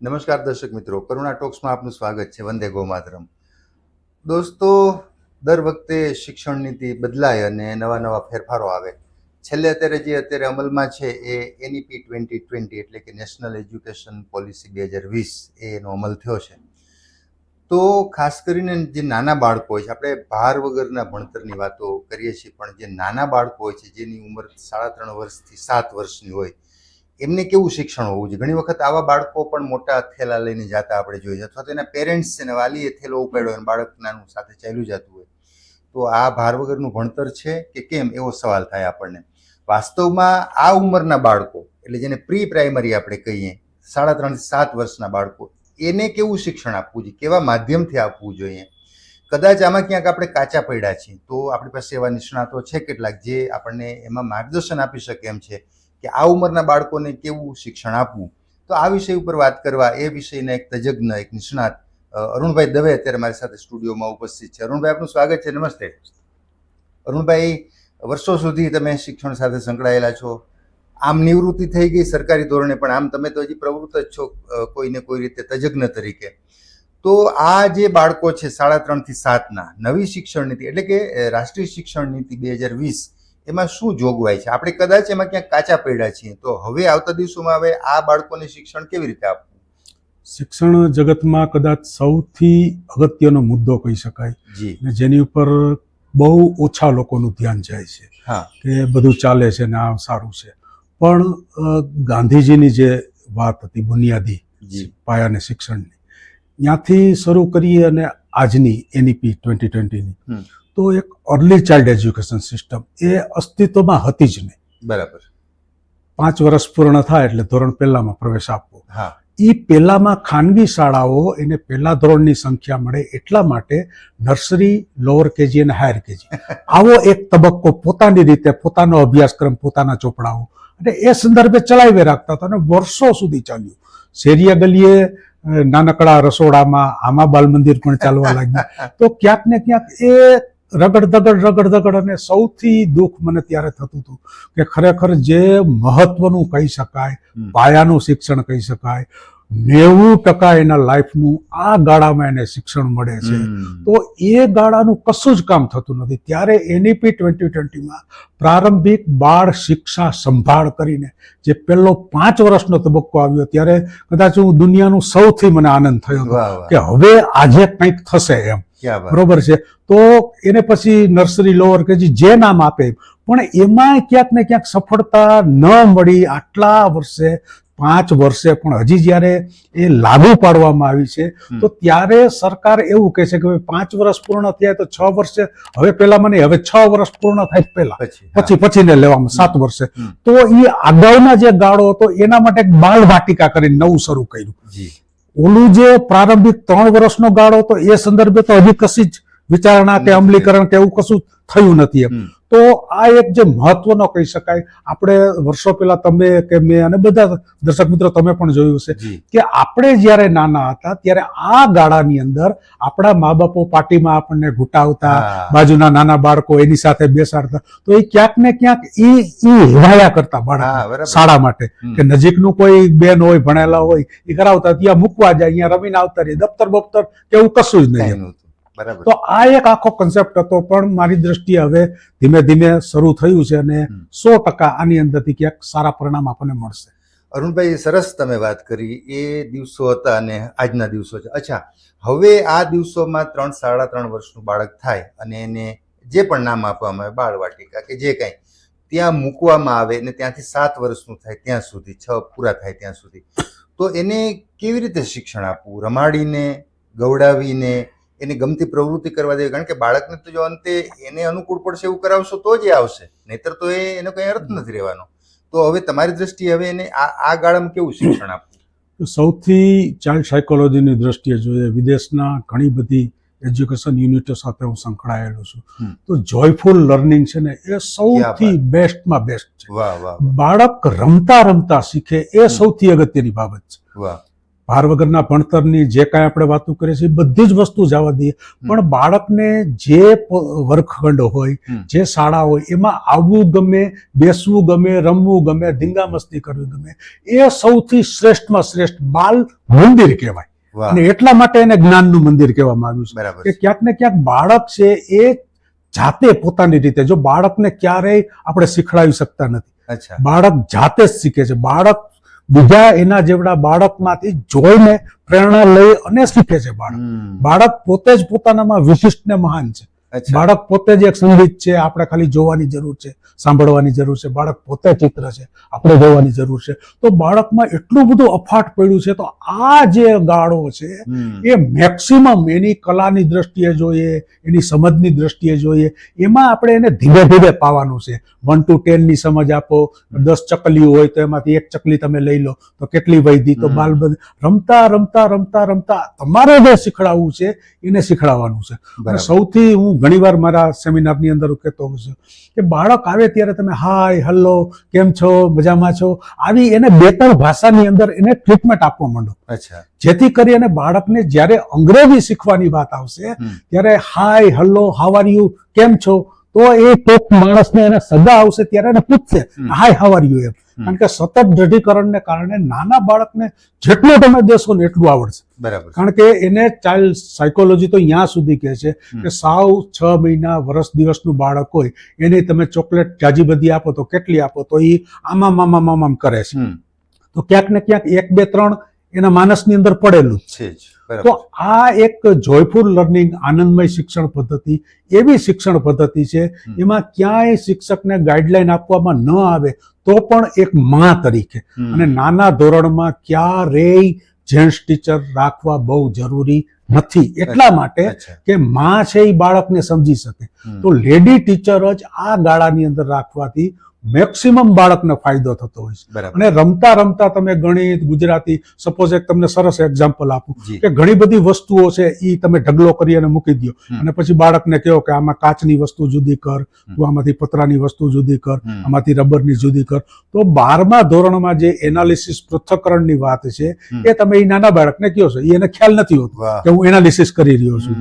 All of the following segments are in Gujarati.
નમસ્કાર દર્શક મિત્રો, કરુણા ટોક્સમાં આપનું સ્વાગત છે, વંદે ગોમાતરમ. દોસ્તો, દર વખતે શિક્ષણ નીતિ બદલાય અને નવા નવા ફેરફારો આવે. છેલ્લે અત્યારે જે અત્યારે અમલમાં છે એ એનઈપી ટ્વેન્ટી ટ્વેન્ટી એટલે કે નેશનલ એજ્યુકેશન પોલિસી બે હજાર વીસ એનો અમલ થયો છે. તો ખાસ કરીને જે નાના બાળકો હોય છે, આપણે ભાર વગરના ભણતરની વાતો કરીએ છીએ, પણ જે નાના બાળકો હોય છે, જેની ઉંમર સાડા ત્રણ વર્ષથી સાત વર્ષની હોય એમને કેવું શિક્ષણ હોવું જોઈએ? ઘણી વખત આવા બાળકો પણ મોટા થેલા લઈને જતા આપણે જોઈએ અથવા તો એના પેરેન્ટ્સ છે ને વાલીએ થેલો ઉપાડ્યો અને બાળક નાનું સાથે ચાલ્યું જતું હોય. તો આ ભાર વગરનું ભણતર છે કે કેમ? એવો સવાલ થાય આપણને. વાસ્તવમાં આ ઉંમરના બાળકો, એટલે જેને પ્રી પ્રાઇમરી આપણે કહીએ, સાડા ત્રણથી સાત વર્ષના બાળકો, એને કેવું શિક્ષણ આપવું જોઈએ? કેવા માધ્યમથી આપવું જોઈએ? કદાચ આમાં ક્યાંક આપણે કાચા પડ્યા છીએ. તો આપણી પાસે એવા નિષ્ણાતો છે કેટલાક જે આપણને એમાં માર્ગદર્શન આપી શકે એમ છે. કે આ ઉંમરના બાળકોને કેવું શિક્ષણ આપવું? તો આ વિષય ઉપર વાત કરવા એ વિષયના એક તજજ્ઞ, એક નિષ્ણાત અરુણભાઈ દવે અત્યારે મારી સાથે સ્ટુડિયોમાં ઉપસ્થિત છે. અરુણભાઈ, આપનું સ્વાગત છે. નમસ્તે. અરુણભાઈ, વર્ષો સુધી તમે શિક્ષણ સાથે સંકળાયેલા છો. આમ નિવૃત્તિ થઈ ગઈ સરકારી ધોરણે, પણ આમ તમે તો હજી પ્રવૃત્ત જ છો કોઈને કોઈ રીતે તજજ્ઞ તરીકે. તો આ જે બાળકો છે, સાડા ત્રણથી સાતના, નવી શિક્ષણ નીતિ, એટલે કે રાષ્ટ્રીય શિક્ષણ નીતિ બે હજાર વીસ એમાં શું જોગવાઈ છે? આપણે કદાચ એમાં ક્યાંક કાચા પડ્યા છીએ. તો હવે આવતા દિવસોમાં હવે આ બાળકોને શિક્ષણ કેવી રીતે આપવું? શિક્ષણ જગતમાં કદાચ સૌથી અગત્યનો મુદ્દો કહી શકાય. જી. જેની ઉપર બહુ ઓછા લોકોનું ધ્યાન જાય છે. હા. કે બધું ચાલે છે ને આ સારું છે. પણ ગાંધીજીની જે વાત હતી બુનિયાદી જી. પાયાની શિક્ષણની ત્યાંથી શરૂ કરીએ અને આજની એનઈપી ટ્વેન્ટી ટ્વેન્ટીની. તો એક અર્લી ચાઇલ્ડ એજ્યુકેશન સિસ્ટમ એ અસ્તિત્વમાં હતી જ નહીં. બરાબર. પાંચ વર્ષ પૂર્ણ થાય એટલે ધોરણ પહેલામાં પ્રવેશ આપવો. હા. એ પહેલામાં ખાનગી શાળાઓ એને પહેલા ધોરણની સંખ્યા મળે એટલા માટે નર્સરી લોઅર કેજી અને હાયર કેજી. આવો એક તબક્કો પોતાની રીતે પોતાનો અભ્યાસક્રમ પોતાના ચોપડાઓ અને એ સંદર્ભે ચલાવી રાખતા હતા અને વર્ષો સુધી ચાલ્યું. શેરીયા ગલીએ નાનકડા રસોડામાં આમાં બાલ મંદિર પણ ચાલવા લાગ્યું. તો ક્યાંક ને ક્યાંક એ રગડ દગડ રગડ દગડ અને સૌથી દુઃખ મને ત્યારે થતું હતું કે ખરેખર જે મહત્વનું કહી શકાય પાયાનું શિક્ષણ કહી શકાય નેવું ટકા એના લાઈફનું આ ગાળામાં એને શિક્ષણ મળે છે. તો એ ગાળાનું કશું જ કામ થતું નથી. ત્યારે એનઈપી ટ્વેન્ટી ટ્વેન્ટીમાં પ્રારંભિક બાળ શિક્ષા સંભાળ કરીને જે પહેલો પાંચ વર્ષનો તબક્કો આવ્યો ત્યારે કદાચ હું દુનિયાનું સૌથી મને આનંદ થયો હતો કે હવે આજે કંઈક થશે એમ. બરોબર છે? તો એને પછી નર્સરી લોઅર કે જે નામ આપે પણ એમાં ક્યાંક ને ક્યાંક સફળતા ન મળી આટલા વર્ષે પાંચ વર્ષે પણ હજી જ્યારે એ લાગુ પાડવામાં આવી છે તો ત્યારે સરકાર એવું કહે છે કે પાંચ વર્ષ પૂર્ણ થયા તો છ વર્ષે હવે પેલા મને હવે છ વર્ષ પૂર્ણ થાય પહેલા. પછી પછી પછીને લેવામાં સાત વર્ષે. તો એ અગાઉના જે ગાળો હતો એના માટે એક બાળ વાટિકા કરીને નવું શરૂ કર્યું. ઓલું જે પ્રારંભિક ત્રણ વર્ષનો ગાળો હતો એ સંદર્ભે તો હજી કશી જ વિચારણા કે અમલીકરણ કે એવું કશું થયું નથી એમ. તો આ એક જે મહત્વનો કહી શકાય. આપણે વર્ષો પહેલા તમે કે મેં અને બધા દર્શક મિત્રો તમે પણ જોયું છે કે આપણે જ્યારે નાના હતા ત્યારે આ ગાળાની અંદર આપણા મા બાપો પાર્ટીમાં આપણને ઘૂંટાવતા બાજુના નાના બાળકો એની સાથે બેસાડતા. તો એ ક્યાંક ને ક્યાંક એ ઈ હેરાયા કરતા બાળક શાળા માટે. કે નજીકનું કોઈ બેન હોય ભણેલા હોય એ કરાવતા ત્યાં મૂકવા જાય અહીંયા રમીને આવતા રહે દફતર બફતર કે એવું કશું જ નહીં તો આ એક આખો કન્સેપ્ટ હતો પણ મારી દ્રષ્ટિએ હવે ધીમે ધીમે શરૂ થયું છે અને સો ટકા આની અંદરથી ક્યાંક સારા પરિણામ આપણને મળશે. અરુણભાઈ સરસ તમે વાત કરી. એ દિવસો હતા અને આજના દિવસો છે. અચ્છા હવે આ દિવસોમાં ત્રણ સાડા ત્રણ વર્ષનું બાળક થાય અને એને જે પણ નામ આપવામાં આવે બાળવાટિકા કે જે કાંઈ ત્યાં મૂકવામાં આવે અને ત્યાંથી સાત વર્ષનું થાય ત્યાં સુધી છ પૂરા થાય ત્યાં સુધી. તો એને કેવી રીતે શિક્ષણ આપવું? રમાડીને ગવડાવીને એને ગમતી પ્રવૃત્તિ કરવા દેવી કારણ કે બાળકને તો જો અંતે એને અનુકૂળ પડશે એવું કરાવશો તો જ એ આવશે. નહીતર તો એ એનો કંઈ અર્થ નથી રહેવાનો. તો હવે તમારી દ્રષ્ટિએ હવે એને આ આ ગાળામાં કેવું શિક્ષણ આપવું? તો સૌથી ચાઇલ્ડ સાયકોલોજીની દ્રષ્ટિએ જોઈએ વિદેશના ઘણી બધી એજ્યુકેશન યુનિટો સાથે હું સંકળાયેલો છું. તો જોયફુલ લર્નિંગ છે ને એ સૌથી બેસ્ટમાં બેસ્ટ છે. બાળક રમતા રમતા શીખે એ સૌથી અગત્યની બાબત છે. વાહ. ભાર વગરના ભણતરની જે કાંઈ આપણે વાતો કરીએ છીએ બધી જ વસ્તુ જવા દઈએ. પણ બાળકને જે વર્ગખંડ હોય જે શાળા હોય એમાં આવવું ગમે બેસવું ગમે રમવું ગમે ધીંગા મસ્તી કરવી ગમે એ સૌથી શ્રેષ્ઠમાં શ્રેષ્ઠ બાલ મંદિર કહેવાય. અને એટલા માટે એને જ્ઞાનનું મંદિર કહેવામાં આવ્યું છે. કે ક્યાંક ને ક્યાંક બાળક છે એ જાતે પોતાની રીતે જો બાળકને ક્યારેય આપણે શીખડાવી શકતા નથી. બાળક જાતે જ શીખે છે. બાળક બીજા એના જેવડા બાળકમાંથી જોઈને પ્રેરણા લઈ અને શીખે છે બાળક. બાળક પોતે જ પોતાનામાં વિશિષ્ટ ને મહાન છે. બાળક પોતે જ એક સંગીત છે આપણે ખાલી જોવાની જરૂર છે સાંભળવાની જરૂર છે બાળક પોતે ચિત્ર છે આપણે જોવાની જરૂર છે. તો બાળકમાં એટલું બધું અફાટ પડ્યું છે તો આ જે ગાળો છે એ મેક્સિમમ એની કલાની દ્રષ્ટિએ જોઈએ એની સમજની દ્રષ્ટિએ જોઈએ એમાં આપણે એને ધીરે ધીરે પાવાનું છે. વન ટુ ટેનની સમજ આપો દસ ચકલીઓ હોય તો એમાંથી એક ચકલી તમે લઈ લો તો કેટલી વૈધી તો બાલ બધ- રમતા રમતા રમતા રમતા તમારે જે શીખડાવવું છે એને શીખડાવવાનું છે. અને સૌથી હું ઘણીવાર મારા સેમિનારની અંદર કહેતો હોઉં છું કે બાળક આવે ત્યારે તમે હાય હલ્લો કેમ છો મજામાં છો? આવી એને બે ત્રણ ભાષાની અંદર એને ટ્રીટમેન્ટ આપવા માંડો. અચ્છા. જેથી કરી અને બાળકને જ્યારે અંગ્રેજી શીખવાની વાત આવશે ત્યારે hi hello how are you કેમ છો? તો એ કોક માણસને એને સદા આવશે ત્યારે એને પૂછશે હાય હાવ આર યુ એમ. કારણ કે સતત દઢીકરણને કારણે નાના બાળકને જેટલું તમે દેશો ને એટલું આવડશે. બરાબર કારણ કે એને ચાઇલ્ડ સાયકોલોજી તો ત્યાં સુધી કહે છે કે સાવ છ મહિના વર્ષ દિવસનું બાળક હોય એને તમે ચોકલેટ જાજી બધી આપો તો કેટલી આપો તો એ આમામ આમામ આમામ કરે છે. તો ક્યાંક ને ક્યાંક એક બે ત્રણ એના માનસની અંદર પડેલું છે જ. તો આ એક જોયફુલ લર્નિંગ આનંદમય શિક્ષણ પદ્ધતિ એવી શિક્ષણ પદ્ધતિ છે એમાં ક્યાંય શિક્ષકને ગાઈડલાઈન આપવામાં ન આવે તો પણ એક માં તરીકે. અને નાના ધોરણમાં ક્યારેય જેન્ટ્સ ટીચર રાખવા બહુ જરૂરી નથી. એટલા માટે કે માં છે એ બાળકને સમજી શકે. તો લેડી ટીચર જ આ ગાળાની અંદર રાખવાથી મેક્સિમમ બાળકને ફાયદો થતો હોય છે. અને રમતા રમતા તમે ગણિત ગુજરાતી સપોઝ એક તમને સરસ એક્ઝામ્પલ આપું કે ઘણી બધી વસ્તુઓ છે એ તમે ઢગલો કરી અને મૂકી દો અને પછી બાળકને કહો કે આમાં કાચની વસ્તુ જુદી કર તું આમાંથી પતરાની વસ્તુ જુદી કર. આમાંથી રબરની જુદી કર. તો બારમા ધોરણમાં જે એનાલિસિસ પૃથ્થકરણની વાત છે એ તમે એ નાના બાળકને કહો છો. એને ખ્યાલ નથી હોતો કે હું એનાલિસિસ કરી રહ્યો છું.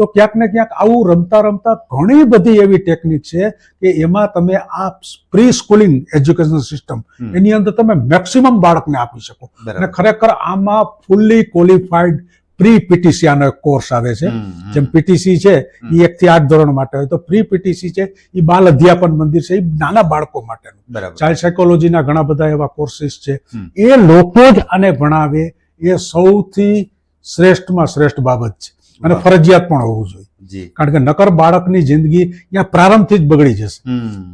તો ક્યાંક ને ક્યાંક આવું રમતા રમતા ઘણી બધી એવી ટેકનિક છે કે એમાં તમે આ પ્રી સ્કૂલિંગ એજ્યુકેશન સિસ્ટમ એની અંદર તમે મેક્સિમમ બાળકને આપી શકો. અને ખરેખર આમાં ફૂલ્લી ક્વોલિફાઈડ પ્રી પીટીસી આનો એક કોર્સ આવે છે. જેમ પીટીસી છે એ એક થી આઠ ધોરણ માટે હોય. તો પ્રી પીટીસી છે એ બાલ અધ્યાપન મંદિર છે એ નાના બાળકો માટેનું. ચાઇલ્ડ સાયકોલોજીના ઘણા બધા એવા કોર્સિસ છે. એ લોકો જ આને ભણાવે. એ સૌથી શ્રેષ્ઠમાં શ્રેષ્ઠ બાબત છે. અને. ફરજિયાત પણ હોવું જોઈએ. કારણ કે નકર બાળકની જિંદગી ત્યાં પ્રારંભથી જ બગડી જશે.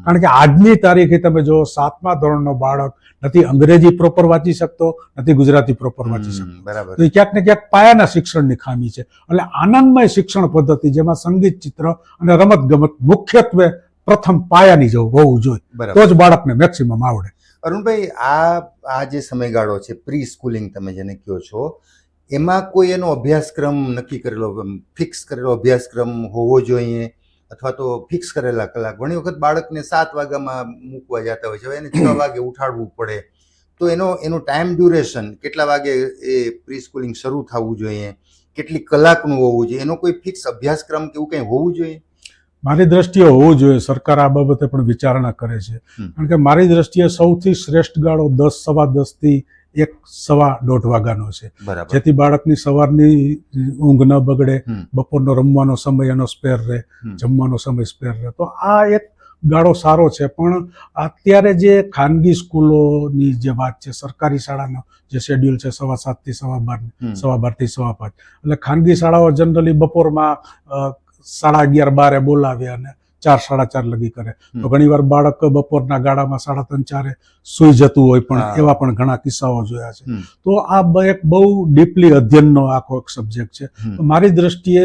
કારણ કે આજની તારીખે તમે જો સાતમા ધોરણનો બાળક નથી અંગ્રેજી પ્રોપર વાંચી શકતો નથી ગુજરાતી પ્રોપર વાંચી શકતો. બરાબર. તો ક્યાંક ને ક્યાંક પાયાના શિક્ષણની ખામી છે. એટલે આનંદમય શિક્ષણ પદ્ધતિ જેમાં સંગીત ચિત્ર અને રમત ગમત મુખ્યત્વે પ્રથમ પાયાની જવું હોવું જોઈએ. તો જ બાળકને મેક્સિમમ આવડે. અરુણભાઈ આ આ જે સમયગાળો છે પ્રી સ્કૂલિંગ તમે જેને કહો છો એમાં કોઈ એનો અભ્યાસક્રમ નક્કી કરેલો ફિક્સ કરેલો અભ્યાસક્રમ હોવો જોઈએ અથવા તો ફિક્સ કરેલા કલાક. ઘણી વખત બાળકને સાત વાગ્યામાં મૂકવા જતા હોય છે. એને છ વાગે ઉઠાડવું પડે. તો એનો એનું ટાઈમ ડ્યુરેશન કેટલા વાગે એ પ્રી સ્કૂલિંગ શરૂ થવું જોઈએ કેટલી કલાકનું હોવું જોઈએ એનો કોઈ ફિક્સ અભ્યાસક્રમ કે એવું કંઈ હોવું જોઈએ? મારી દ્રષ્ટિએ હોવું જોઈએ. સરકાર આ બાબતે પણ વિચારણા કરે છે. કારણ કે મારી દ્રષ્ટિએ સૌથી શ્રેષ્ઠ ગાળો દસ સવા દસથી થી એક સવા દોઢ વાગ્યાનો છે. જેથી બાળકની સવારની ઊંઘ ન બગડે બપોરનો રમવાનો સમય એનો સ્પેર રહે જમવાનો સમય સ્પેર રહે. તો આ એક ગાળો સારો છે પણ અત્યારે જે ખાનગી સ્કૂલોની જે વાત છે સરકારી શાળાનો જે શેડ્યુલ છે સવા સાતથી સવા બાર. સવા બારથી સવા પાંચ. એટલે ખાનગી શાળાઓ જનરલી બપોરમાં સાડા અગિયાર બારે બોલાવે અને ચાર સાડા ચાર લગી કરે. તો. ઘણીવાર બાળક બપોરના ગાળામાં સાડા ત્રણ ચારે સુઈ જતું હોય પણ એવા પણ ઘણા કિસ્સાઓ જોયા છે. તો આ એક બહુ ડીપલી અધ્યયનનો આખો એક સબ્જેક્ટ છે. મારી દ્રષ્ટિએ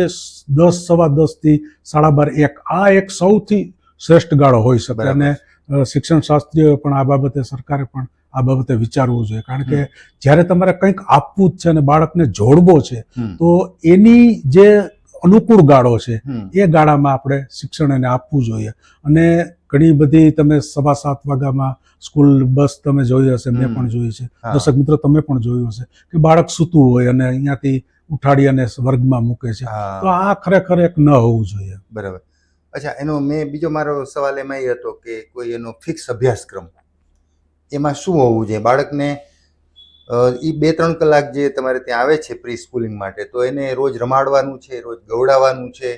દસ સવા દસથી સાડા બાર એક આ એક સૌથી શ્રેષ્ઠ ગાળો હોઈ શકે. અને શિક્ષણ શાસ્ત્રીઓ પણ આ બાબતે સરકારે પણ આ બાબતે વિચારવું જોઈએ. કારણ કે જ્યારે તમારે કંઈક આપવું જ છે અને બાળકને જોડવો છે તો એની જે અનુકૂળ ગાળો છે એ ગાળામાં આપણે શિક્ષણ એને આપવું જોઈએ. અને ઘણી બધી તમે સવા સાત વાગ્યામાં સ્કૂલ બસ તમે જોઈ હશે મેં પણ જોઈ છે. દર્શક મિત્રો તમે પણ જોયું હશે કે બાળક સૂતું હોય અને અહીંયાથી ઉઠાડી અને વર્ગમાં મૂકે છે. તો આ ખરેખર એક ન હોવું જોઈએ. બરાબર. અચ્છા એનો મેં બીજો મારો સવાલ એમાં એ હતો કે કોઈ એનો ફિક્સ અભ્યાસક્રમ એમાં શું હોવું જોઈએ? બાળકને એ બે ત્રણ કલાક જે તમારે ત્યાં આવે છે પ્રી સ્કૂલિંગ માટે, તો એને રોજ રમાડવાનું છે, રોજ ગવડાવવાનું છે,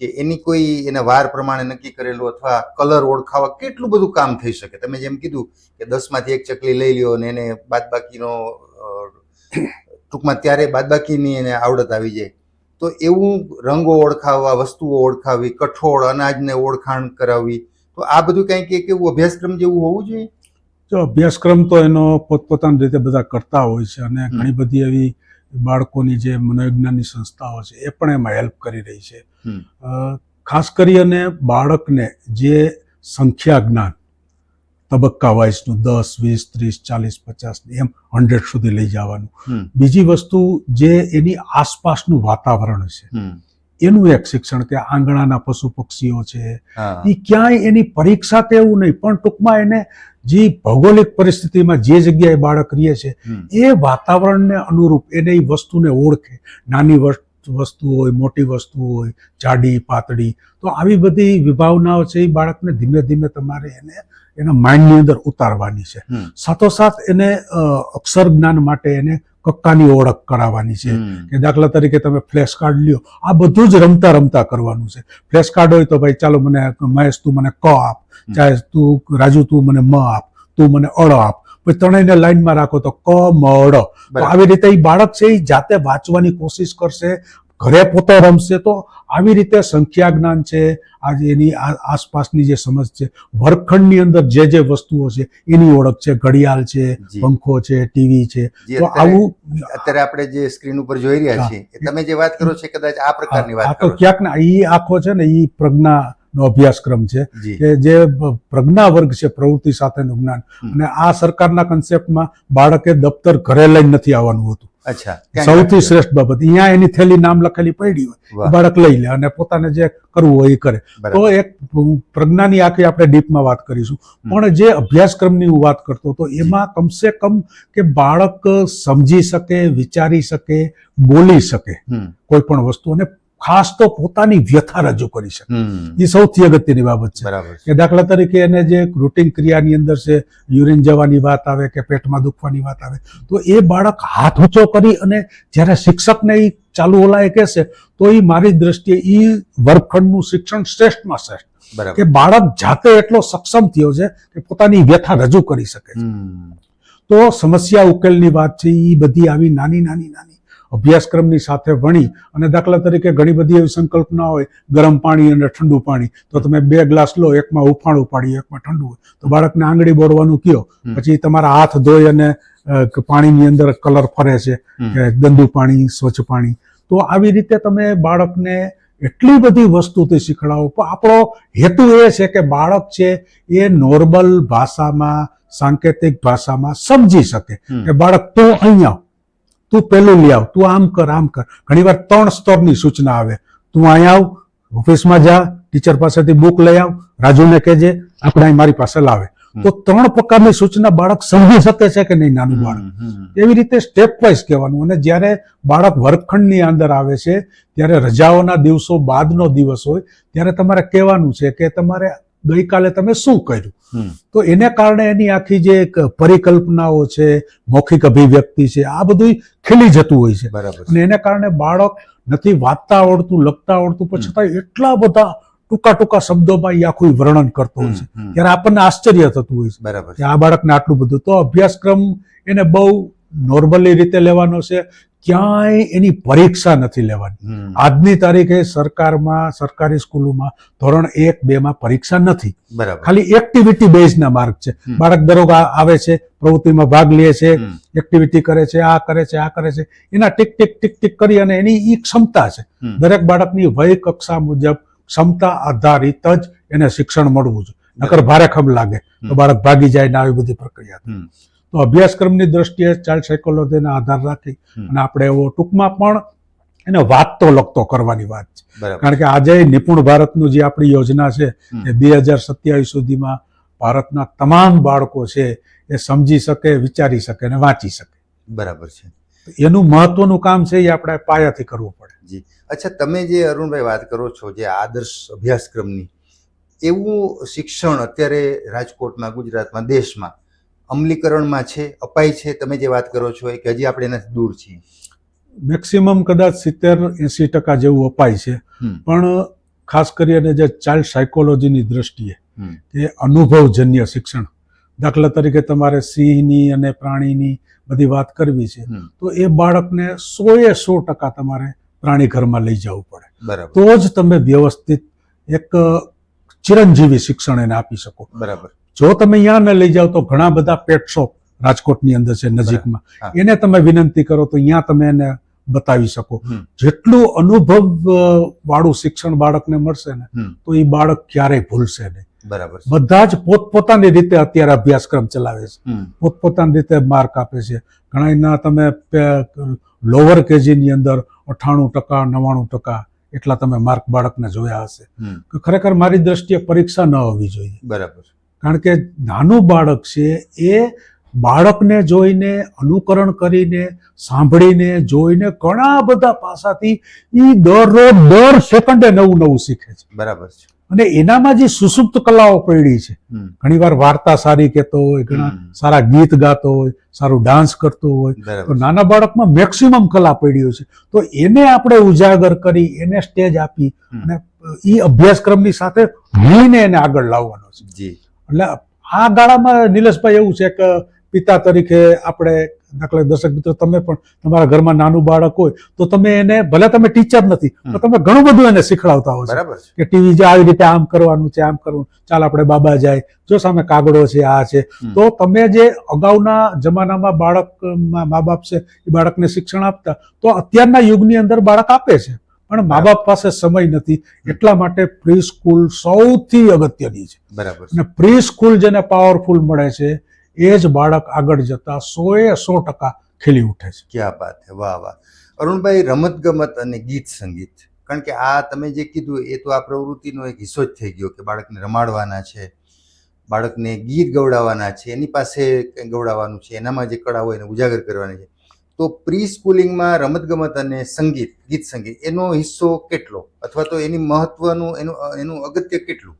કે એની કોઈ એના વાર પ્રમાણે નક્કી કરેલું અથવા કલર ઓળખાવા કેટલું બધું કામ થઈ શકે? તમે જેમ કીધું કે દસમાંથી એક ચકલી લઈ લ્યો અને એને બાદબાકીનો ટૂંકમાં ત્યારે બાદબાકીની એને આવડત આવી જાય. તો એવું રંગો ઓળખાવવા, વસ્તુઓ ઓળખાવી, કઠોળ, અનાજને ઓળખાણ કરાવવી, તો આ બધું કંઈક એક એવું અભ્યાસક્રમ જેવું હોવું જોઈએ? જો અભ્યાસક્રમ તો એનો પોતપોતાની રીતે બધા કરતા હોય છે અને ઘણી બધી એવી બાળકોની જે મનોવિજ્ઞાનની સંસ્થાઓ છે એ પણ એમાં હેલ્પ કરી રહી છે. ખાસ કરી અને બાળકને જે સંખ્યા જ્ઞાન તબક્કા વાઇઝનું દસ વીસ ત્રીસ ચાલીસ પચાસ એમ હંડ્રેડ સુધી લઈ જવાનું. બીજી વસ્તુ જે એની આસપાસનું વાતાવરણ છે એનું એક શિક્ષણ કે આંગણાના પશુ પક્ષીઓ છે એ ક્યાંય એની પરીક્ષા તો એવું નહીં પણ ટૂંકમાં એને જે ભૌગોલિક પરિસ્થિતિમાં જે જગ્યાએ બાળક રહે છે એ વાતાવરણને અનુરૂપ એને એ વસ્તુને ઓળખે. નાની વસ્તુ હોય મોટી વસ્તુ હોય જાડી પાતળી તો આવી બધી વિભાવનાઓ છે એ બાળકને ધીમે ધીમે તમારે એને એના માઇન્ડની અંદર ઉતારવાની છે. સાથોસાથ એને અક્ષર જ્ઞાન માટે એને કક્કાની ઓળખ કરાવવાની છે. કે દાખલા તરીકે તમે ફ્લેશ કાર્ડ લ્યો. આ બધું જ રમતા રમતા કરવાનું છે. ફ્લેશ કાર્ડ હોય તો ભાઈ ચાલો મને મહેશ તું મને ક આપ. ચાહે તું રાજુ તું મને મ આપ. તું મને અળ આપ. પછી ત્રણેયને લાઈનમાં રાખો તો ક મ અડ તો આવી રીતે એ બાળક છે એ જાતે વાંચવાની કોશિશ કરશે. ઘરે પોતે રમશે તો આવી રીતે સંખ્યા જ્ઞાન છે. આજે એની આસપાસની જે સમજ છે વર્ગખંડની અંદર જે જે વસ્તુઓ છે એની ઓળખ છે. ઘડિયાળ છે પંખો છે ટીવી છે. તો આવું અત્યારે આપણે જે સ્ક્રીન ઉપર જોઈ રહ્યા. છીએ તમે જે વાત કરો છો કદાચ આ પ્રકારની આ વાત તો કરો ક્યાંક ના એ આખો છે ને એ પ્રજ્ઞા નો અભ્યાસક્રમ છે કે જે પ્રજ્ઞા વર્ગ છે પ્રવૃત્તિ સાથેનું જ્ઞાન. અને આ સરકારના કન્સેપ્ટમાં બાળકે દફતર ઘરે લઈને નથી આવવાનું હોતું. અચ્છા. સૌથી શ્રેષ્ઠ બાબત. અહીંયા એની થેલી નામ લખેલી પડી હોય. બાળક લઈ લે અને પોતાને જે કરવું હોય એ કરે. તો એક પ્રજ્ઞાની આખી આપણે ડીપમાં વાત કરીશું. પણ જે અભ્યાસક્રમની હું વાત કરતો તો એમાં કમસે કમ કે બાળક સમજી શકે વિચારી શકે બોલી શકે કોઈ પણ વસ્તુ. અને ખાસ તો પોતાની વ્યથા રજૂ કરી શકે. એ સૌથી અગત્યની બાબત છે. કે દાખલા તરીકે એને જે રૂટીન ક્રિયાની અંદર છે યુરિન જવાની વાત આવે કે પેટમાં દુખવાની વાત આવે તો એ બાળક હાથ ઊંચો કરી અને જ્યારે શિક્ષકને એ ચાલુ ઓલા એ કહેશે તો એ મારી દ્રષ્ટિએ એ વર્ગખંડનું શિક્ષણ શ્રેષ્ઠમાં શ્રેષ્ઠ. કે બાળક જાતે એટલો સક્ષમ થયો છે કે પોતાની વ્યથા રજૂ કરી શકે છે. તો સમસ્યા ઉકેલની વાત છે એ બધી આવી નાની નાની નાની અભ્યાસક્રમની સાથે વણી અને દાખલા તરીકે ઘણી બધી એવી સંકલ્પના હોય ગરમ પાણી અને ઠંડુ પાણી. તો તમે બે ગ્લાસ લો એકમાં ઉફાણું પાડી એકમાં ઠંડુ હોય. તો બાળકને આંગળી બોરવાનું કયો? પછી તમારા હાથ ધોઈ અને પાણીની અંદર કલર ફરે છે કે ગંદુ પાણી સ્વચ્છ પાણી. તો આવી રીતે તમે બાળકને એટલી બધી વસ્તુથી શીખડાવો. પણ આપણો હેતુ એ છે કે બાળક છે એ નોર્મલ ભાષામાં સાંકેતિક ભાષામાં સમજી શકે. કે બાળક તું અહીં આવ તું પેલું લઈ આવ તું આમ કર આમ કર. ઘણીવાર ત્રણ સ્તરની સૂચના આવે. તું અહીંયા આવ ઓફિસમાં જા ટીચર પાસેથી બુક લઈ આવ રાજુને કહેજે આપણે અહીં મારી પાસે લાવે. તો ત્રણ પ્રકારની સૂચના બાળક સમજી શકે છે કે નહીં નાનું બાળક? એવી રીતે સ્ટેપ વાઇઝ કહેવાનું. અને જ્યારે બાળક વર્ગખંડની અંદર આવે છે ત્યારે રજાઓના દિવસો બાદનો દિવસ હોય ત્યારે તમારે કહેવાનું છે કે તમારે ગઈકાલે તમે શું કર્યું? તો એને કારણે એની આખી જે એક પરિકલ્પનાઓ છે મૌખિક અભિવ્યક્તિ છે આ બધું ખીલી જતું હોય છે. બરાબર. અને એને કારણે બાળક નથી વાંચતા આવડતું લખતા આવડતું પણ છતાં એટલા બધા ટૂંકા ટૂંકા શબ્દોમાં એ આખું વર્ણન કરતો હોય છે. ત્યારે આપણને આશ્ચર્ય થતું હોય છે બરાબર. આ બાળકને આટલું બધું. તો અભ્યાસક્રમ એને બહુ નોર્મલી રીતે લેવાનો છે ક્યાંય એની પરીક્ષા નથી લેવાની. આજની તારીખે સરકારમાં સરકારી સ્કૂલોમાં ધોરણ એક બે માં પરીક્ષા નથી. ખાલી એક્ટિવિટી બેઝના માર્ક છે. બાળક દરરોજ આવે છે પ્રવૃત્તિમાં ભાગ લે છે એક્ટિવિટી કરે છે આ કરે છે આ કરે છે. એના ટીક ટીક ટીક ટીક કરી અને એની ઈ ક્ષમતા છે. દરેક બાળકની વય કક્ષા મુજબ ક્ષમતા આધારિત જ એને શિક્ષણ મળવું જોઈએ. નકર ભારે ખમ લાગે. તો બાળક ભાગી જાય ને આવી બધી પ્રક્રિયા તો અભ્યાસક્રમની દ્રષ્ટિએ ચાઇલ્ડ સાયકોલોજીને આધાર રાખી અને આપણે એવો ટૂંકમાં પણ એને વાંચતો લખતો કરવાની વાત છે. કારણ કે આજે નિપુણ ભારતનું જે આપણી યોજના છે એ બે હજાર સત્યાવીસ સુધીમાં ભારતના તમામ બાળકો છે એ સમજી શકે વિચારી શકે અને વાંચી શકે. બરાબર છે. એનું મહત્વનું કામ છે એ આપણે પાયાથી કરવું પડે. અચ્છા તમે જે અરુણભાઈ વાત કરો છો જે આદર્શ અભ્યાસક્રમની એવું શિક્ષણ અત્યારે રાજકોટમાં ગુજરાતમાં દેશમાં અમલીકરણમાં છે અપાય છે તમે જે વાત કરો છો એ કે હજી આપણે એનાથી દૂર છીએ. મેક્સિમમ કદાચ સિત્તેર એંસી ટકા જેવું અપાય છે. પણ ખાસ કરીને જે ચાઇલ્ડ સાયકોલોજીની દ્રષ્ટિએ એ અનુભવજન્ય શિક્ષણ. દાખલા તરીકે તમારે સિંહની અને પ્રાણીની બધી વાત કરવી છે તો એ બાળકને સોએ સો ટકા તમારે પ્રાણી ઘરમાં લઈ જવું પડે. તો જ તમે વ્યવસ્થિત એક ચિરંજીવી શિક્ષણ એને આપી શકો. બરાબર. જો તમે અહીંયા ન લઈ જાઓ તો ઘણા બધા પેટ શોપ રાજકોટની અંદર છે નજીકમાં. એને તમે વિનંતી કરો તો અહીંયા તમે એને બતાવી શકો. જેટલું અનુભવ વાળું શિક્ષણ બાળકને મળશે ને. તો એ બાળક ક્યારેય ભૂલશે નહીં. બરાબર બધા જ પોતપોતાની રીતે અત્યારે અભ્યાસક્રમ ચલાવે છે. પોતપોતાની રીતે માર્ક આપે છે. ઘણા એના તમે લોઅર કેજીની અંદર અઠાણું ટકા નવ્વાણું ટકા એટલા તમે માર્ક બાળકને જોયા હશે. ખરેખર મારી દ્રષ્ટિએ પરીક્ષા ન હોવી જોઈએ. બરાબર કારણ કે નાનું બાળક છે એ બાળકને જોઈને અનુકરણ કરીને સાંભળીને જોઈને ઘણા બધા પાસાથી એ દરરોજ દર સેકન્ડે નવું નવું શીખે છે. બરાબર છે. અને એનામાં જે સુસુપ્ત કલાઓ પડી છે. ઘણીવાર વાર્તા સારી કહેતો હોય ઘણા સારા ગીત ગાતો હોય સારું ડાન્સ કરતો હોય તો નાના બાળકમાં મેક્સિમમ કલા પડી છે. તો એને આપણે ઉજાગર કરી એને સ્ટેજ આપી અને એ અભ્યાસક્રમની સાથે ભણીને એને આગળ લાવવાનો છે. જી. એટલે આ ગાળામાં નિલેશભાઈ એવું છે કે પિતા તરીકે આપણે દાખલા દર્શક મિત્રો તમે પણ તમારા ઘરમાં નાનું બાળક હોય તો તમે એને ભલે તમે ટીચર નથી તો તમે ઘણું બધું એને શીખડાવતા હો છો. કે ટીવી જે આવી રીતે આમ કરવાનું છે આમ કરવાનું ચાલ આપણે બાબા જાય જો સામે કાગડો છે આ છે. તો તમે જે અગાઉના જમાનામાં બાળક મા બાપ છે એ બાળકને શિક્ષણ આપતા તો અત્યારના યુગની અંદર બાળક આપે છે. પણ મા બાપ પાસે સમય નથી. એટલા માટે પ્રી સ્કૂલ સૌથી અગત્યની છે. બરાબર. અને પ્રી સ્કૂલ જેને પાવરફુલ મળે છે એ જ બાળક આગળ જતા સોએ સો ટકા ખીલી ઉઠે છે. ક્યાં વાત છે વાહ વાહ. અરુણભાઈ રમત ગમત અને ગીત સંગીત. કારણ કે આ તમે જે કીધું એ તો આ પ્રવૃત્તિનો એક હિસ્સો જ થઈ ગયો કે બાળકને રમાડવાના છે બાળકને ગીત ગવડાવવાના છે એની પાસે કંઈ ગવડાવવાનું છે એનામાં જે કળા હોય એને ઉજાગર કરવાની છે. તો પ્રી સ્કૂલિંગમાં રમતગમત અને સંગીત ગીત સંગીત એનો હિસ્સો કેટલો? અથવા તો એની મહત્વનું એનું એનું અગત્ય કેટલું?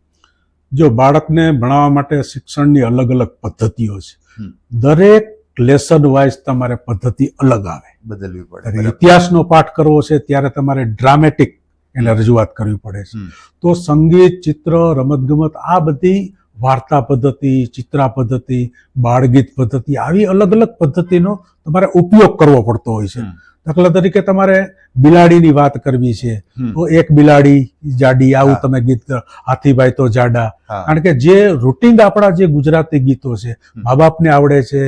જો બાળકને ભણાવવા માટે શિક્ષણની અલગ અલગ પદ્ધતિઓ છે. દરેક લેસન વાઇઝ તમારે પદ્ધતિ અલગ આવે. બદલવી પડે. ઇતિહાસનો પાઠ કરવો છે ત્યારે તમારે ડ્રામેટિક એને રજૂઆત કરવી પડે છે. તો સંગીત ચિત્ર રમતગમત આ બધી વાર્તા પદ્ધતિ ચિત્રા પદ્ધતિ બાળગીત પદ્ધતિ આવી અલગ અલગ પદ્ધતિનો તમારે ઉપયોગ કરવો પડતો હોય છે. દાખલા તરીકે તમારે બિલાડીની વાત કરવી છે તો એક બિલાડી જાડી આવું તમે ગીત. હાથીભાઈ તો જાડા. કારણ કે જે રૂટિન આપણા જે ગુજરાતી ગીતો છે. મા બાપને આવડે છે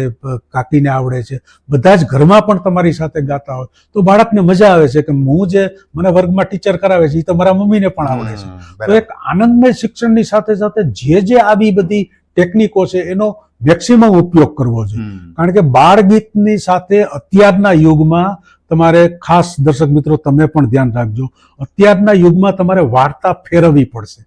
કાકીને આવડે છે બધા જ ઘરમાં પણ તમારી સાથે ગાતા હોય તો બાળકને મજા આવે છે કે હું જે મને વર્ગમાં ટીચર કરાવે છે એ તમારા મમ્મીને પણ આવડે છે. તો એક આનંદમય શિક્ષણની સાથે સાથે જે જે આવી બધી ટેકનિકો છે એનો મેક્સિમમ ઉપયોગ કરવો જોઈએ. કારણ કે બાળ ગીતની સાથે અત્યારના યુગમાં તમારે ખાસ દર્શક મિત્રો તમે પણ ધ્યાન રાખજો. અત્યારના યુગમાં તમારે વાર્તા ફેરવવી પડશે.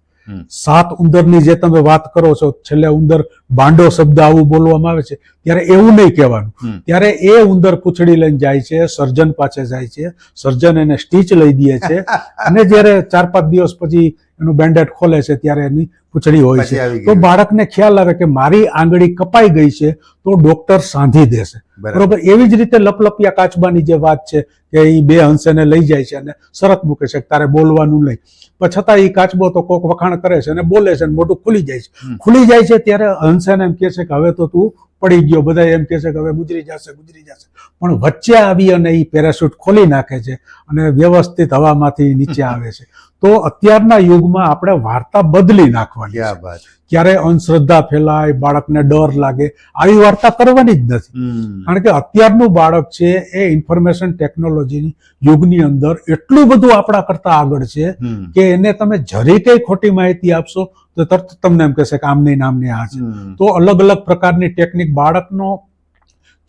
સાત ઉંદરની જે તમે વાત કરો છો છેલ્લે ઉંદર બાંડો શબ્દ આવું બોલવામાં આવે છે ત્યારે એવું નહીં કહેવાનું. ત્યારે એ ઉંદર પૂછડી લઈને જાય છે સર્જન પાસે જાય છે સર્જન એને સ્ટીચ લઈ દે છે. અને જ્યારે ચાર પાંચ દિવસ પછી એનું બેન્ડેડ ખોલે છે ત્યારે એની પૂંછડી હોય છે. તો બાળકને ખ્યાલ આવે કે મારી આંગળી કપાઈ ગઈ છે તો ડોક્ટર સાંધી દેશે. બરોબર. એવી જ રીતે લપલપિયા કાચબાની જે વાત છે કે એ બે હંસેને લઈ જાય છે અને શરત મૂકે છે તારે બોલવાનું નહીં. પણ છતાં એ કાચબો તો કોક વખાણ કરે છે અને બોલે છે અને મોઢું ખુલી જાય છે. ખુલી જાય છે ત્યારે હંસેને એમ કહે છે કે હવે તો તું પડી ગયો. બધા એમ કહે છે કે હવે ગુજરી જશે ગુજરી જશે. પણ વચ્ચે આવી અને એ પેરાશૂટ ખોલી નાખે છે અને વ્યવસ્થિત હવામાંથી નીચે આવે છે. તો અત્યારના યુગમાં આપણે વાર્તા બદલી નાખવાની ક્યારે અંધશ્રદ્ધા ફેલાય બાળકને ડર લાગે આવી વાર્તા કરવાની જ નથી. કારણ કે અત્યારનું બાળક છે એ ઇન્ફોર્મેશન ટેકનોલોજીની યુગની અંદર એટલું બધું આપણા કરતા આગળ છે કે એને તમે જરી કઈ ખોટી માહિતી આપશો તો તરત તમને એમ કહેશે કે નામની આ છે. તો અલગ અલગ પ્રકારની ટેકનિક બાળકનો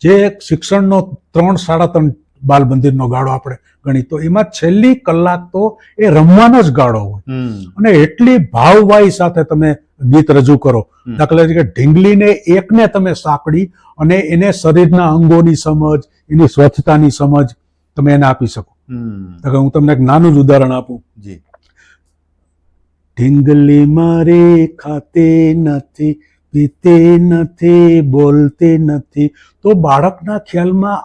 જે શિક્ષણનો ત્રણ સાડા ત્રણ બાલ મંદિરનો ગાળો આપણે ગણી તો એમાં છેલ્લી કલાક તો એ રમવાનો જ ગાળો હોય. અને એટલી ભાવવાઈ સાથે તમે ગીત રજૂ કરો. દાખલા તરીકે ઢીંગલીને એકને તમે સાંકળી અને એને શરીરના અંગોની સમજ એની સ્વચ્છતાની સમજ તમે એને આપી શકો. હું તમને એક નાનું જ ઉદાહરણ આપું. જી. ઢીંગલી મારે ખાતે નથી પીતે નથી બોલતે નથી. તો બાળકના ખ્યાલમાં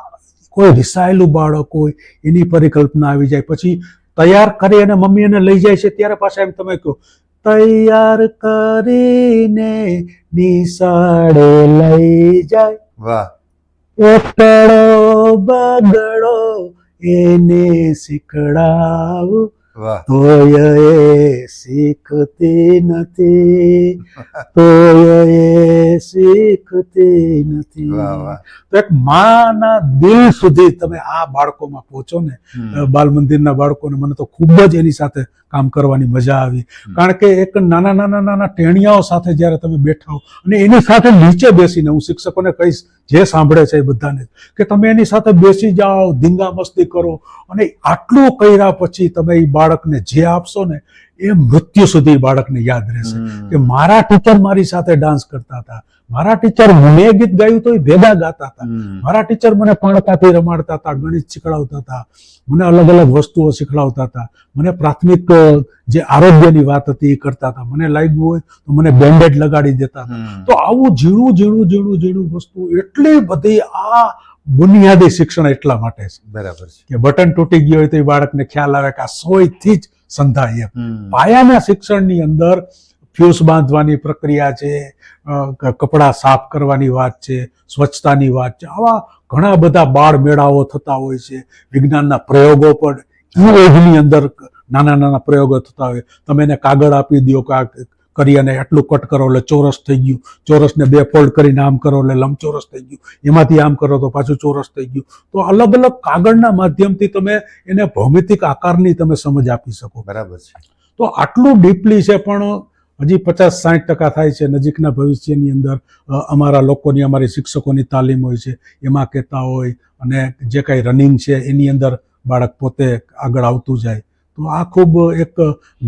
કોઈ રિસાયેલું બાળક હોય એની પરિકલ્પના આવી જાય. પછી તૈયાર કરી અને મમ્મી એને લઈ જાય છે ત્યારે પાછા એમ તમે કહો તૈયાર કરીને નિશાળે લઈ જાય. વાહ. એકડો બગડો એને શીખડાવું. તોય એ શીખતી નથી. તોય એ શીખતી નથી. તો એક માના દિલ સુધી તમે આ બાળકોમાં પહોંચો ને બાલ મંદિરના બાળકોને મને તો ખૂબ જ એની સાથે કામ કરવાની મજા આવી. કારણ કે એક નાના નાના નાના ટેણિયાઓ સાથે જ્યારે તમે બેઠા હો અને એની સાથે નીચે બેસીને હું શિક્ષકોને કહીશ જે સાંભળે છે એ બધાને કે તમે એની સાથે બેસી જાઓ ધીંગા મસ્તી કરો અને આટલું કર્યા પછી તમે એ બાળકને જે આપશો ને એ મૃત્યુ સુધી બાળકને યાદ રહેશે. કે મારા ટીચર મારી સાથે ડાન્સ કરતા હતા. મારા ટીચર મને ગીત ગાયું તો એ ભેગા ગાતા હતા. મારા ટીચર મને પણકાથી રમાડતા હતા ગણિત શીખડાવતા હતા. મને અલગ અલગ વસ્તુઓ શીખડાવતા હતા. મને પ્રાથમિક જે આરોગ્યની વાત હતી એ કરતા હતા. મને લાગ્યું હોય તો મને બેન્ડેડ લગાડી દેતા હતા. તો આવું ઝીણું ઝીણું ઝીણું ઝીણું વસ્તુ એટલી બધી આ બુનિયાદી શિક્ષણ એટલા માટે છે. બરાબર છે. કે બટન તૂટી ગયું હોય તો એ બાળકને ખ્યાલ આવે કે આ સોયથી જ સંધાય પાયાના શિક્ષણની અંદર ફ્યુઝ બાંધવાની પ્રક્રિયા છે કપડાં સાફ કરવાની વાત છે સ્વચ્છતાની વાત છે. આવા ઘણા બધા બાળ મેળાઓ થતા હોય છે વિજ્ઞાનના પ્રયોગો પણ એ અંદર નાના નાના પ્રયોગો થતા હોય. તમે એને કાગળ આપી દો કે કરી અને આટલું કટ કરો એટલે ચોરસ થઈ ગયું. ચોરસને બે ફોલ્ડ કરીને આમ કરો એટલે લંબચોરસ થઈ ગયું. એમાંથી આમ કરો તો પાછું ચોરસ થઈ ગયું. તો અલગ અલગ કાગળના માધ્યમથી તમે એને ભૌમિતિક આકારની તમે સમજ આપી શકો. બરાબર છે. તો આટલું ડીપલી છે પણ હજી પચાસ સાઠ ટકા થાય છે નજીકના ભવિષ્યની અંદર. અમારા લોકોની અમારી શિક્ષકોની તાલીમ હોય છે એમાં કહેતા હોય અને જે કાંઈ રનિંગ છે એની અંદર બાળક પોતે આગળ આવતું જાય. તો આ ખૂબ એક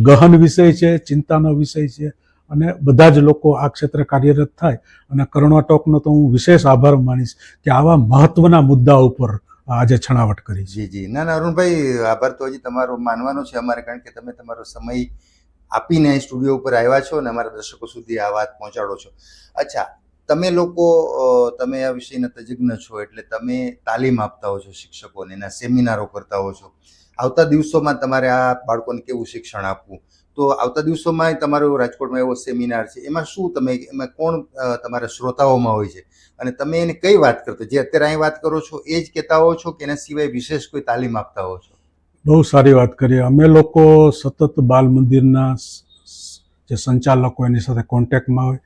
ગહન વિષય છે, ચિંતાનો વિષય છે અને બધા જ લોકો આ ક્ષેત્રે કાર્યરત થાય અને કર્ણાટકનો તો હું વિશેષ આભાર માનીશ કે આવા મહત્વના મુદ્દા ઉપર આજે છણાવટ કરી જી જી. ના ના, અરુણભાઈ, આભાર તો હજી તમારો માનવાનો છે અમારે, કારણ કે તમે તમારો સમય આપીને સ્ટુડિયો ઉપર આવ્યા છો અને અમારા દર્શકો સુધી આ વાત પહોંચાડો છો. અચ્છા, તમે લોકો તમે આ વિષયના તજજ્ઞ છો એટલે તમે તાલીમ આપતા હો છો શિક્ષકોને, એના સેમિનારો કરતા હો છો. આવતા દિવસોમાં તમારે આ બાળકોને કેવું શિક્ષણ આપવું? તો આવતા દિવસોમાં તમારો રાજકોટમાં એવો સેમિનાર છે. એમાં શું તમે, એમાં કોણ તમારા શ્રોતાઓમાં હોય છે? અને તમે એને કઈ વાત કરતો? જે અત્યારે અહીં વાત કરો છો, એ જ કહેતા હો છો કે એના સિવાય વિશેષ કોઈ તાલીમ આપતા હો છો? બહુ સારી વાત કરી. અમે લોકો સતત બાલ મંદિરના જે સંચાલકો એની સાથે કોન્ટેક્ટમાં હોય.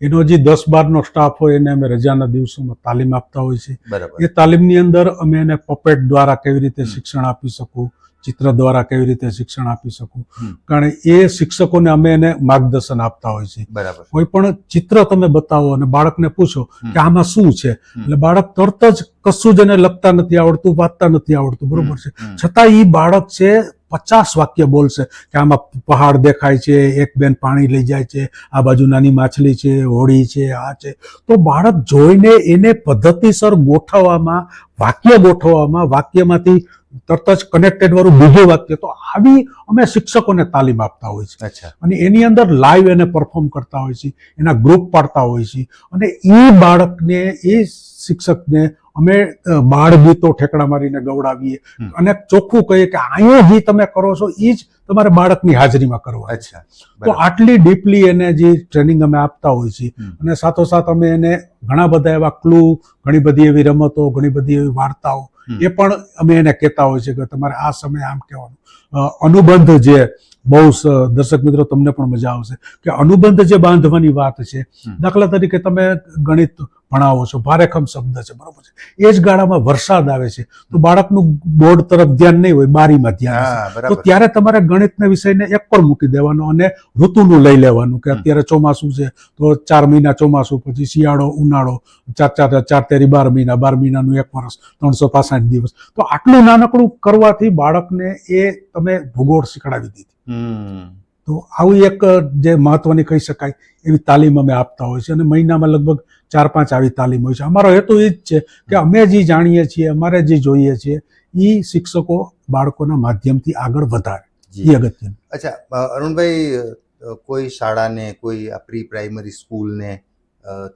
એનો જે દસ બારનો સ્ટાફ હોય એને અમે રજાના દિવસોમાં તાલીમ આપતા હોય છે એ તાલીમની અંદર અમે એને પપેટ દ્વારા કેવી રીતે શિક્ષણ આપી શકું ચિત્ર દ્વારા કેવી રીતે શિક્ષણ આપી શકું. કારણ એ શિક્ષકોને અમે એને માર્ગદર્શન આપતા હોય છે કોઈ પણ ચિત્ર તમે બતાવો અને બાળકને પૂછો કે આમાં શું છે? એટલે બાળક તરત જ કશું જ એને લખતા નથી આવડતું વાંચતા નથી આવડતું. બરોબર છે. છતાં એ બાળક છે પચાસ વાક્ય બોલશે કે આમાં પહાડ દેખાય છે એક બેન પાણી લઈ જાય છે આ બાજુ નાની માછલી છે હોળી છે આ છે. તો બાળક જોઈને એને પદ્ધતિસર ગોઠવવામાં વાક્ય ગોઠવવામાં વાક્યમાંથી તરત જ કનેક્ટેડ વાળું બીજું વાક્ય તો આવી અમે શિક્ષકોને તાલીમ આપતા હોય છે. અચ્છા. અને એની અંદર લાઈવ એને પરફોર્મ કરતા હોય છે એના ગ્રુપ પાડતા હોય છે. અને એ બાળકને એ શિક્ષકને અમે બાળ ગીતો ઠેકડા મારીને ગવડાવીએ. અને ચોખ્ખું કહીએ કે અહીંયા જે તમે કરો છો એ જ તમારે બાળકની હાજરીમાં કરવા અચ્છા તો આટલી ડીપલી એને જે ટ્રેનિંગ અમે આપતા હોય છે હમ. અને સાથોસાથ અમે એને ઘણા બધા એવા ક્લુ ઘણી બધી એવી રમતો ઘણી બધી એવી વાર્તાઓ એ પણ અમે એને કહેતા હોય છે કે તમારે આ સમયે આમ કહેવાનું. અનુબંધ જે બહુ દર્શક મિત્રો તમને પણ મજા આવશે કે અનુબંધ જે બાંધવાની વાત છે દાખલા તરીકે તમે ગણિત ભણાવો છો ભારેખમ શબ્દ છે બરોબર છે. એ જ ગાળામાં વરસાદ આવે છે. તો બાળકનું બોર્ડ તરફ ધ્યાન નહીં હોય બારીમાં ધ્યાન તો ત્યારે તમારે ગણિતના વિષયને એક પર મૂકી દેવાનો અને ઋતુનું લઈ લેવાનું કે અત્યારે ચોમાસું છે તો ચાર મહિના ચોમાસું પછી શિયાળો ઉનાળો ચાર ચાર ચાર તેરી બાર મહિના બાર મહિનાનું એક વર્ષ ત્રણસો પાસઠ દિવસ. તો આટલું નાનકડું કરવાથી બાળકને એ તમે ભૂગોળ શીખડાવી દીધી. તો આવું એક જે મહત્વની કહી શકાય એવી તાલીમ અમે આપતા હોય છે અને મહિનામાં લગભગ ચાર પાંચ આવી તાલીમ હોય છે. અમારો હેતુ એ જ છે કે અમે જે જાણીએ છીએ અમારે જે જોઈએ છીએ એ શિક્ષકો બાળકોના માધ્યમથી આગળ વધારે. એ અગત્યનું. અચ્છા અરુણભાઈ કોઈ શાળાને કોઈ આ પ્રી પ્રાઇમરી સ્કૂલને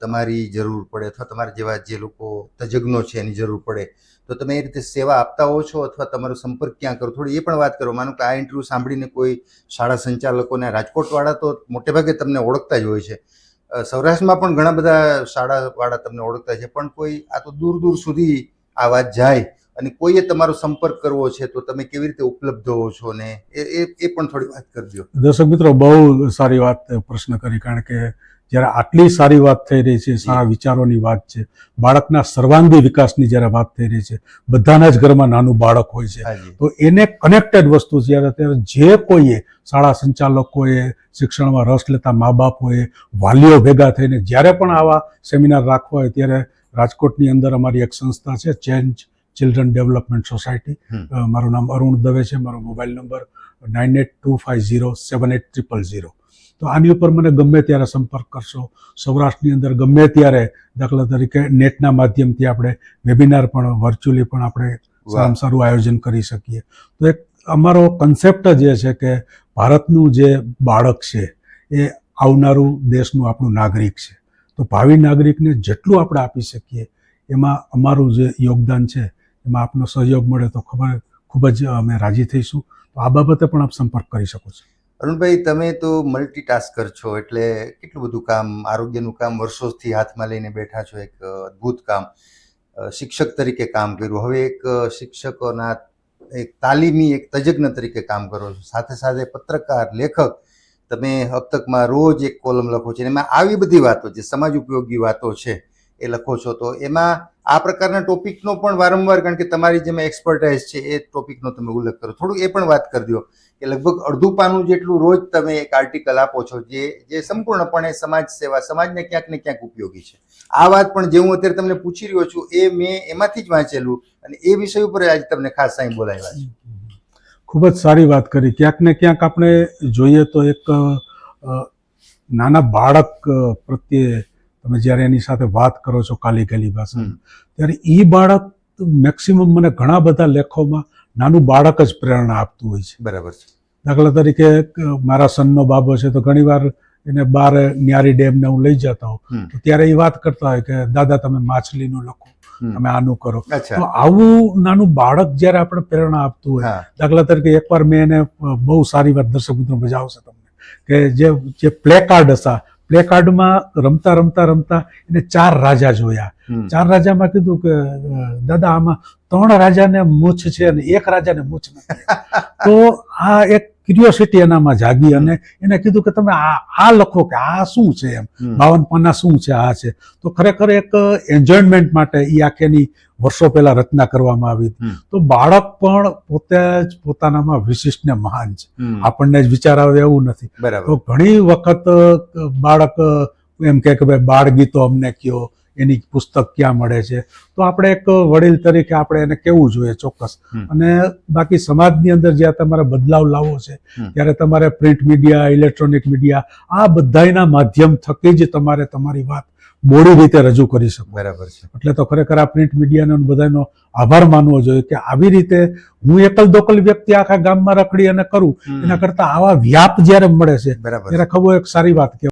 તમારી જરૂર પડે અથવા તમારા જેવા જે લોકો તજજ્ઞો છે એની જરૂર પડે તો તમે એ રીતે સેવા આપતા હો છો અથવા તમારો સંપર્ક ક્યાં કરો? થોડી એ પણ વાત કરો. માનો કે આ ઇન્ટરવ્યૂ સાંભળીને કોઈ શાળા સંચાલકોને રાજકોટવાળા તો મોટે ભાગે તમને ઓળખતા જ હોય છે. સૌરાષ્ટ્રમાં પણ ઘણા બધા શાળાવાળા તમને ઓળખતા છે પણ કોઈ આ તો દૂર દૂર સુધી આ વાત જાય અને કોઈએ તમારો સંપર્ક કરવો છે તો તમે કેવી રીતે ઉપલબ્ધ હો છો ને એ એ પણ થોડી વાત કરજો. દર્શક મિત્રો, બહુ સારી વાત પ્રશ્ન કરી, કારણ કે જ્યારે આટલી સારી વાત થઈ રહી છે સારા વિચારોની વાત છે બાળકના સર્વાંગી વિકાસની જ્યારે વાત થઈ રહી છે બધાના જ ઘરમાં નાનું બાળક હોય છે. તો એને કનેક્ટેડ વસ્તુ જ્યારે અત્યારે જે કોઈએ શાળા સંચાલકોએ શિક્ષણમાં રસ લેતા મા બાપોએ વાલીઓ ભેગા થઈને જ્યારે પણ આવા સેમિનાર રાખવા હોય ત્યારે રાજકોટની અંદર અમારી એક સંસ્થા છે ચેન્જ ચિલ્ડ્રન ડેવલપમેન્ટ સોસાયટી મારું નામ અરુણ દવે છે મારો mobile number nine eight two five zero seven eight triple zero તો આની ઉપર મને ગમે ત્યારે સંપર્ક કરશો. સૌરાષ્ટ્રની અંદર ગમે ત્યારે દાખલા તરીકે નેટના માધ્યમથી આપણે વેબિનાર પણ વર્ચ્યુઅલી પણ આપણે સારામાં સારું આયોજન કરી શકીએ. તો એક અમારો કન્સેપ્ટ જ એ છે કે ભારતનું જે બાળક છે એ આવનારું દેશનું આપણું નાગરિક છે. તો ભાવિ નાગરિકને જેટલું આપણે આપી શકીએ એમાં અમારું જે યોગદાન છે એમાં આપનો સહયોગ મળે તો ખબર ખૂબ જ અમે રાજી થઈશું. તો આ બાબતે પણ આપ સંપર્ક કરી શકો છો. અરુણભાઈ, તમે તો મલ્ટીટાસ્કર છો, એટલે કેટલું બધું કામ, આરોગ્યનું કામ વર્ષોથી હાથમાં લઈને બેઠા છો, એક અદ્ભુત કામ શિક્ષક તરીકે કામ કર્યું. હવે એક શિક્ષકોના એક તાલીમી, એક તજજ્ઞ તરીકે કામ કરો છો. સાથે સાથે પત્રકાર, લેખક, તમે હપ્તકમાં રોજ એક કોલમ લખો છો. એમાં આવી બધી વાતો જે સમાજ ઉપયોગી વાતો છે, એ લખો છો. તો એમાં આ પ્રકારના ટોપિકનો પણ વારંવાર, કારણ કે તમારી જેમાં એક્સપર્ટાઇઝ છે, એ ટોપિકનો તમે ઉલ્લેખ કરો. થોડું એ પણ વાત કરી દો. કે લગભગ અડધું પાનું જેટલું રોજ તમે એક આર્ટિકલ આપો છો જે જે સંપૂર્ણપણે સમાજ સેવા સમાજને ક્યાંક ને ક્યાંક ઉપયોગી છે. આ વાત પણ જે હું અત્યારે તમને પૂછી રહ્યો છું એ મેં એમાંથી જ વાંચેલું અને એ વિષય ઉપર આજે તમને ખાસ સાંઈ બોલાવ્યા છે. ખૂબ જ સારી વાત કરી. ક્યાંક ને ક્યાંક આપણે જોઈએ તો એક નાના બાળક પ્રત્યે તમે જ્યારે એની સાથે વાત કરો છો કાલી કાલી ભાષા ત્યારે એ બાળક મેક્સિમમ મને ઘણા બધા લેખોમાં નાનું બાળક જ પ્રેરણા આપતું હોય છે. બરાબર છે. દાખલા તરીકે મારા સનનો બાબો છે તો ઘણીવાર એને બાર ન્યારી ડેમને હું લઈ જતા હોઉં. તો ત્યારે એ વાત કરતા હોય કે દાદા તમે માછલીનું લખો તમે આનું કરો. તો આવું નાનું બાળક જ્યારે આપણે પ્રેરણા આપતું હોય દાખલા તરીકે એકવાર મેં એને બહુ સારી વાત દર્શક મિત્રો આવશે તમને કે જે જે પ્લે કાર્ડ હતા પ્લે કાર્ડમાં રમતા રમતા રમતા એને ચાર રાજા જોયા. ચાર રાજામાં કીધું કે દાદા આમાં ત્રણ રાજાને મૂછ છે અને એક રાજાને મૂછ નથી. તો આ એક ક્યુરિયોસિટી એનામાં જાગી અને એને કીધું કે તમે આ આ લખો કે આ શું છે એમ. બાવન પાના શું છે આ છે? તો ખરેખર એક એન્જોયમેન્ટ માટે એ આખેની વર્ષો પહેલા રચના કરવામાં આવી તો બાળક પણ પોતે જ પોતાનામાં વિશિષ્ટ ને મહાન છે. આપણને જ વિચાર આવે એવું નથી. બરાબર. તો ઘણી વખત બાળક એમ કે ભાઈ બાળ ગીતો અમને કયો એની પુસ્તક ક્યાં મળે છે. તો આપણે એક વડીલ તરીકે આપણે એને કેવું જોઈએ ચોક્કસ. અને બાકી સમાજની અંદર જ્યાં તમારે બદલાવ લાવવો છે ત્યારે તમારે પ્રિન્ટ મીડિયા ઇલેક્ટ્રોનિક મીડિયા આ બધાના માધ્યમ થકી જ તમારે તમારી વાત મોડી રીતે રજૂ કરી શકો બરાબર છે. એટલે તો ખરેખર આ પ્રિન્ટ મીડિયાનો બધાનો આભાર માનવો જોઈએ કે આવી રીતે હું એકલ દોકલ વ્યક્તિ આખા ગામમાં રખડી અને કરું એના કરતા આવા વ્યાપ જ્યારે મળે છે બરાબર. ત્યારે ખબર એક સારી વાત કહેવાય.